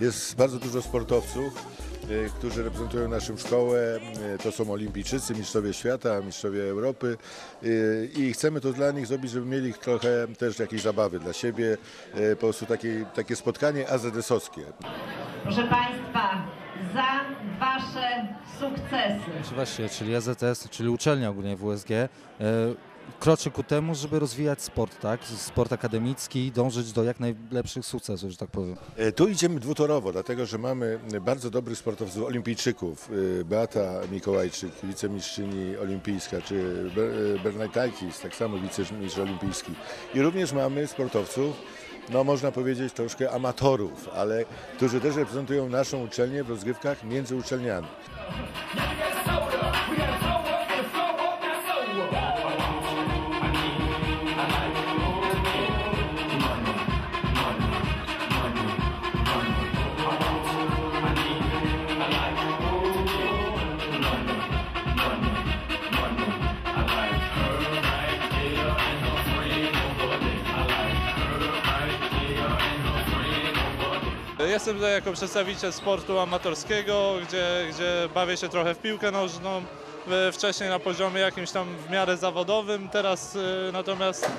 Jest bardzo dużo sportowców, y, którzy reprezentują naszą szkołę. Y, To są olimpijczycy, mistrzowie świata, mistrzowie Europy y, i chcemy to dla nich zrobić, żeby mieli trochę też jakiejś zabawy dla siebie, po prostu takie, takie spotkanie AZS-owskie. Proszę Państwa, za Wasze sukcesy. Czy Właśnie, czyli AZS, czyli uczelnia ogólnie WSG, kroczy ku temu, żeby rozwijać sport, tak? Sport akademicki, dążyć do jak najlepszych sukcesów, że tak powiem. E, Tu idziemy dwutorowo, dlatego że mamy bardzo dobrych sportowców, olimpijczyków. Y, Beata Mikołajczyk, wicemistrzyni olimpijska, czy Ber- Bernajtakis, tak samo wicemistrz olimpijski. I również mamy sportowców, no można powiedzieć troszkę amatorów, ale którzy też reprezentują naszą uczelnię w rozgrywkach między uczelniami. Jestem tutaj jako przedstawiciel sportu amatorskiego, gdzie, gdzie bawię się trochę w piłkę nożną. Wcześniej na poziomie jakimś tam w miarę zawodowym, teraz e, natomiast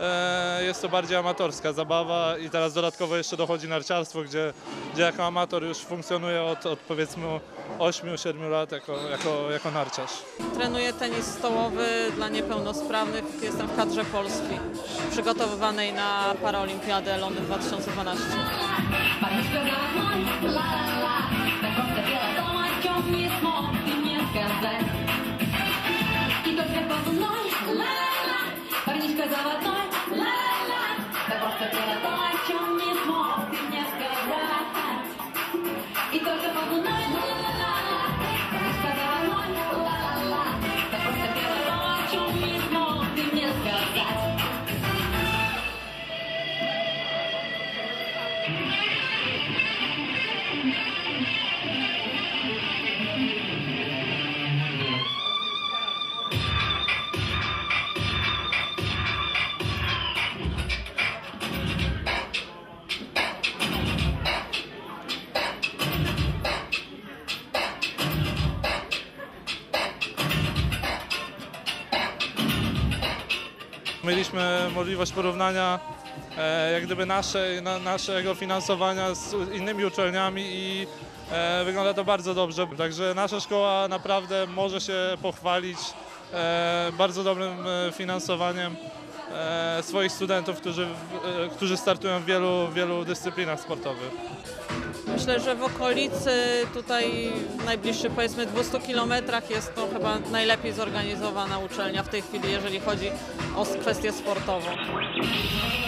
e, jest to bardziej amatorska zabawa i teraz dodatkowo jeszcze dochodzi narciarstwo, gdzie, gdzie jako amator już funkcjonuję od, od powiedzmy 8-7 lat jako, jako, jako narciarz. Trenuję tenis stołowy dla niepełnosprawnych. Jestem w kadrze Polski, przygotowywanej na Paraolimpiadę Londyn 2012. Парнишка заводной, ла-ла-ла Так просто дело дома, о чем не смог ты мне сказать И только позывной, ла-ла-ла Парнишка заводной, ла-ла-ла Так просто дело дома, о чем не смог ты мне сказать И только позывной, ла-ла-ла Парнишка заводной, ла-ла-ла Так просто дело дома, о чем не смог ты мне сказать Mieliśmy możliwość porównania jak gdyby nasze, na, naszego finansowania z innymi uczelniami i e, wygląda to bardzo dobrze. Także nasza szkoła naprawdę może się pochwalić e, bardzo dobrym e, finansowaniem e, swoich studentów, którzy, e, którzy startują w wielu, wielu dyscyplinach sportowych. Myślę, że w okolicy tutaj w najbliższych powiedzmy 200 kilometrach jest to chyba najlepiej zorganizowana uczelnia w tej chwili, jeżeli chodzi o kwestię sportową.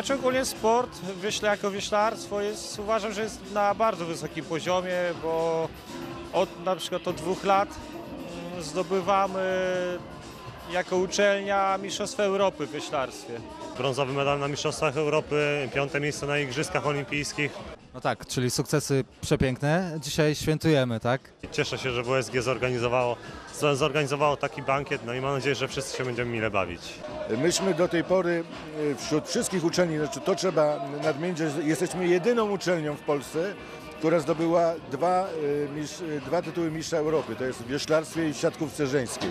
Znaczy ogólnie sport, wyśle jako wioślarstwo jest, uważam, że jest na bardzo wysokim poziomie, bo od na przykład od dwóch lat mm, zdobywamy jako uczelnia Mistrzostwa Europy w wioślarstwie. brązowy medal na Mistrzostwach Europy, piąte miejsce na Igrzyskach Olimpijskich. No tak, czyli sukcesy przepiękne. Dzisiaj świętujemy, tak? Cieszę się, że WSG zorganizowało, zorganizowało taki bankiet, no i mam nadzieję, że wszyscy się będziemy mile bawić. Myśmy do tej pory y, wśród wszystkich uczelni, znaczy to trzeba nadmienić, że jesteśmy jedyną uczelnią w Polsce, która zdobyła dwa, y, y, dwa tytuły mistrza Europy. To jest w wioślarstwie i w siatkówce żeńskiej.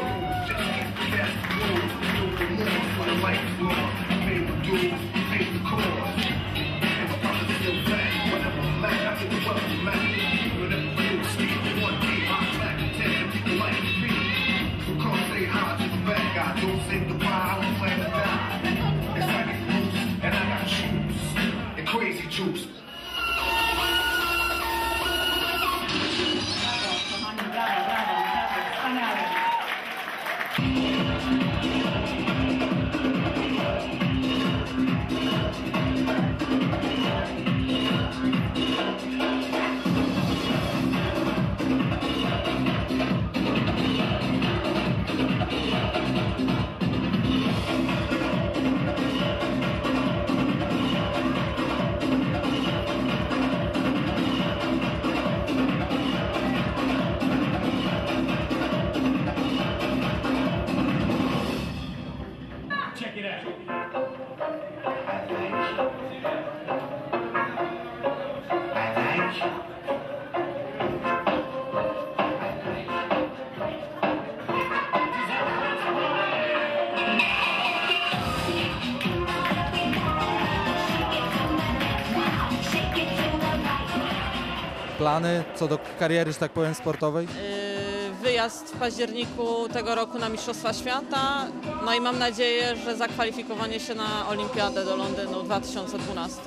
life, love, paper dues. Plany co do kariery, że tak powiem, sportowej? Yy, Wyjazd w październiku tego roku na Mistrzostwa Świata. No i mam nadzieję, że zakwalifikowanie się na Olimpiadę do Londynu 2012.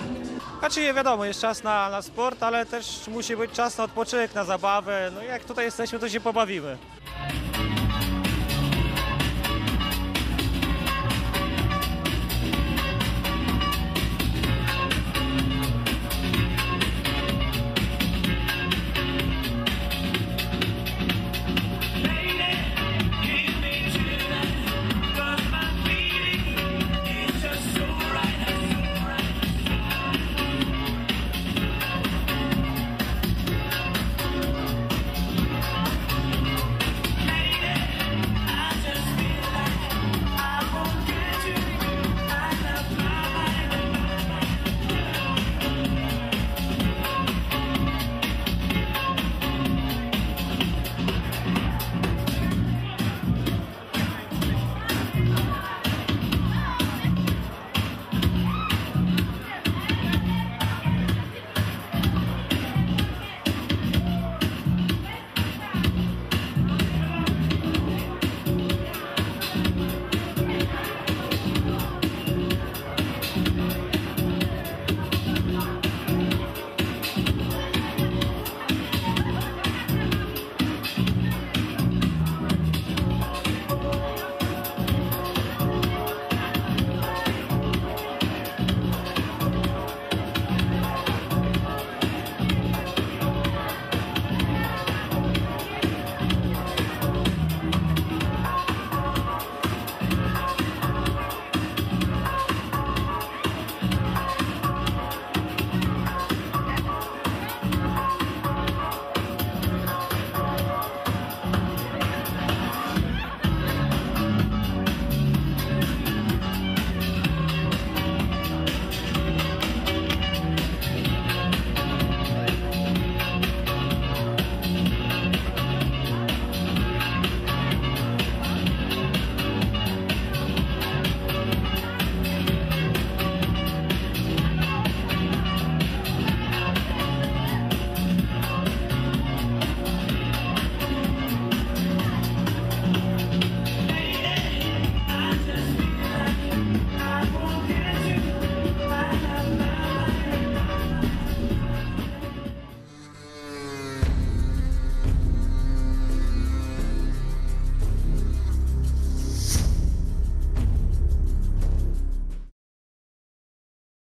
Znaczy nie wiadomo, jest czas na, na sport, ale też musi być czas na odpoczynek, na zabawę. No jak tutaj jesteśmy, to się pobawimy.